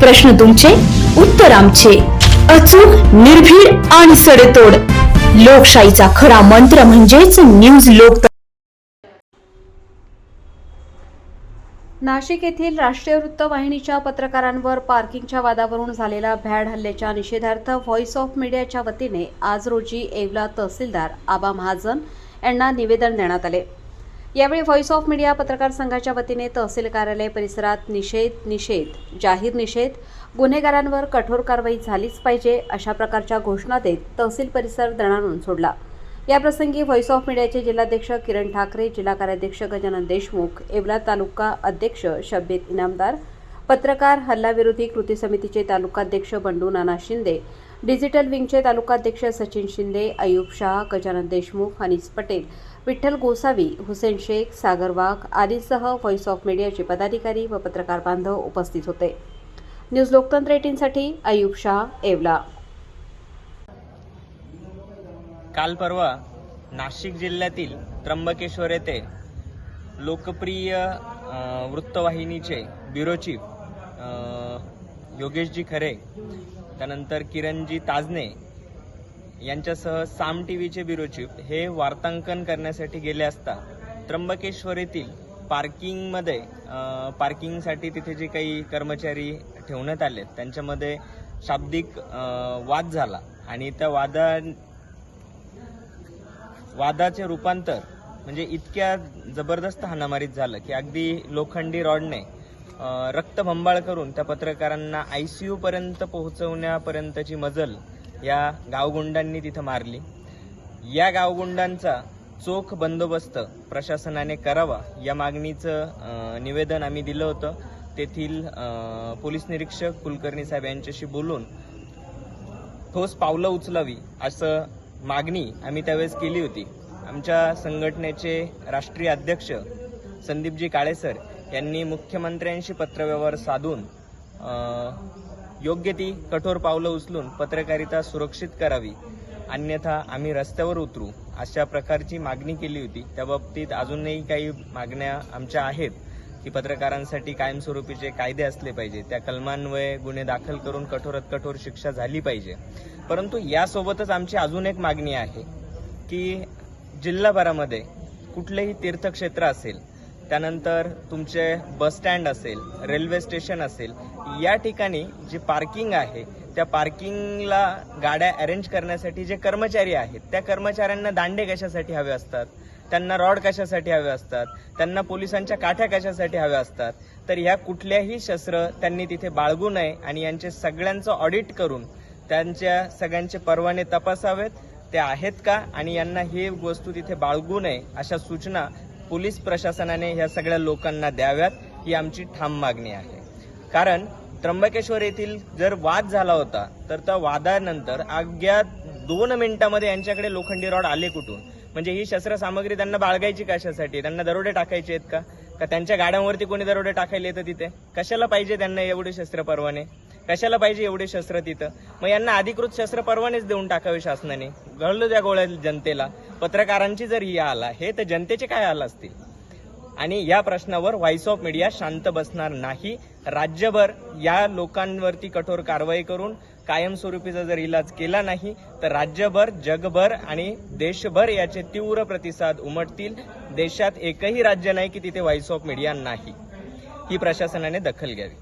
प्रश्न तुमचे उत्तर आमचे. अचूक निर्भीड आणि सडेतोड. लोकशाहीचा खरा मंत्र म्हणजेच न्यूज लोक नाशिक येथील राष्ट्रीय वृत्तवाहिनीच्या पत्रकारांवर पार्किंगच्या वादावरून झालेल्या भ्याड हल्ल्याच्या निषेधार्थ व्हॉइस ऑफ मीडियाच्या वतीने आज रोजी येवला तहसीलदार आबा महाजन यांना निवेदन देण्यात आले. यावेळी व्हॉइस ऑफ मीडिया पत्रकार संघाच्या वतीने तहसील कार्यालय परिसरात निषेध निषेध जाहीर निषेध गुन्हेगारांवर कठोर कारवाई झालीच पाहिजे अशा प्रकारच्या घोषणा देत तहसील परिसर दणाणून सोडला. याप्रसंगी व्हॉइस ऑफ मीडियाचे जिल्हाध्यक्ष किरण ठाकरे जिल्हा कार्याध्यक्ष गजानन देशमुख येवला तालुका अध्यक्ष शब्बीर इनामदार पत्रकार हल्लाविरोधी कृती समितीचे तालुकाध्यक्ष बंडू नाना शिंदे डिजिटल विंगचे तालुकाध्यक्ष सचिन शिंदे अयूब शाह गजानन देशमुख हनीस पटेल विठ्ठल गोसावी हुसेन शेख सागर वाघ आदींसह व्हॉइस ऑफ मीडियाचे पदाधिकारी व पत्रकार बांधव उपस्थित होते. न्यूज लोकतंत्र एटीनसाठी अयूब शाह येवला काल परवा नाशिक जिल्ह्यातील त्र्यंबकेश्वर येथे लोकप्रिय वृत्तवाहिनीचे ब्युरो चीफ योगेशजी खरे त्यानंतर किरणजी ताजने यांच्यासह साम टी व्हीचे ब्युरो हे वार्तांकन करण्यासाठी गेले असता त्र्यंबकेश्वर येथील पार्किंगमध्ये पार्किंगसाठी तिथे जे काही कर्मचारी ठेवण्यात आले त्यांच्यामध्ये शाब्दिक वाद झाला. आणि त्या वादा वादाचे रूपांतर म्हणजे इतक्या जबरदस्त हाणामारीत झालं की अगदी लोखंडी रॉडने रक्तभंबाळ करून त्या पत्रकारांना आय सी पर्यंत पोहोचवण्यापर्यंतची मजल या गावगुंडांनी तिथं मारली. या गावगुंडांचा चोख बंदोबस्त प्रशासनाने करावा या मागणीचं निवेदन आम्ही दिलं होतं. तेथील पोलीस निरीक्षक कुलकर्णी साहेब यांच्याशी बोलून ठोस पावलं उचलावी असं मागणी आम्ही त्यावेळेस केली होती. आमच्या संघटनेचे राष्ट्रीय अध्यक्ष संदीपजी काळेसर यांनी मुख्यमंत्र्यांशी पत्रव्यवहार साधून योग्य ती कठोर पावलं उचलून पत्रकारिता सुरक्षित करावी. अन्यथा आम्ही रस्त्यावर उतरू अशा प्रकारची मागणी केली होती. त्या बाबतीत अजूनही काही मागण्या आमच्या आहेत की पत्रकारांसाठी कायमस्वरूपीचे कायदे असले पाहिजे. त्या कलमान्वये गुन्हे दाखल करून कठोरात कठोर शिक्षा झाली पाहिजे. परंतु यासोबतच आमची अजून एक मागणी आहे की जिल्हाभरामध्ये कुठलेही तीर्थक्षेत्र असेल त्यानंतर तुमचे बस स्टँड असेल रेल्वे स्टेशन असेल या ठिकाणी जी पार्किंग आहे त्या पार्किंगला गाड्या अरेंज करण्यासाठी जे कर्मचारी आहेत त्या कर्मचाऱ्यांना दांडे कशासाठी हवे असतात? त्यांना रॉड कशासाठी हवे असतात? त्यांना पोलिसांच्या काठ्या कशासाठी हव्या असतात? तर ह्या कुठल्याही शस्त्र त्यांनी तिथे बाळगू नये आणि यांचे सगळ्यांचं ऑडिट करून त्यांच्या सगळ्यांचे परवाने तपासावेत. ते आहेत का? आणि यांना ही वस्तू तिथे बाळगू नये अशा सूचना पोलीस प्रशासनाने ह्या सगळ्या लोकांना द्याव्यात ही आमची ठाम मागणी आहे. कारण त्र्यंबकेश्वर येथील जर वाद झाला होता तर त्या वादानंतर अवघ्या दोन मिनिटांमध्ये यांच्याकडे लोखंडी रॉड आले कुठून? म्हणजे ही शस्त्रसामग्री त्यांना बाळगायची कशासाठी? त्यांना दरोडे टाकायचे आहेत का? का त्यांच्या गाड्यांवरती कोणी दरोडे टाकायला येतं तिथे? कशाला पाहिजे त्यांना एवढे शस्त्र परवाने कशाला पाहिजे एवढे शस्त्र तिथं? मग यांना अधिकृत शस्त्र परवानेच देऊन टाकावे शासनाने. घडलं त्या गोळ्या जनतेला. पत्रकारांची जर ही आला हे तर जनतेचे काय आला असतील? आणि या प्रश्नावर व्हॉइस ऑफ मीडिया शांत बसणार नाही. राज्यभर या लोकांवरती कठोर कारवाई करून कायमस्वरूपीचा जर इलाज केला नाही तर राज्यभर जगभर आणि देशभर याचे तीव्र प्रतिसाद उमटतील. देशात एकही राज्य नाही की तिथे व्हॉइस ऑफ मीडिया नाही. ही प्रशासनाने दखल घ्यावी.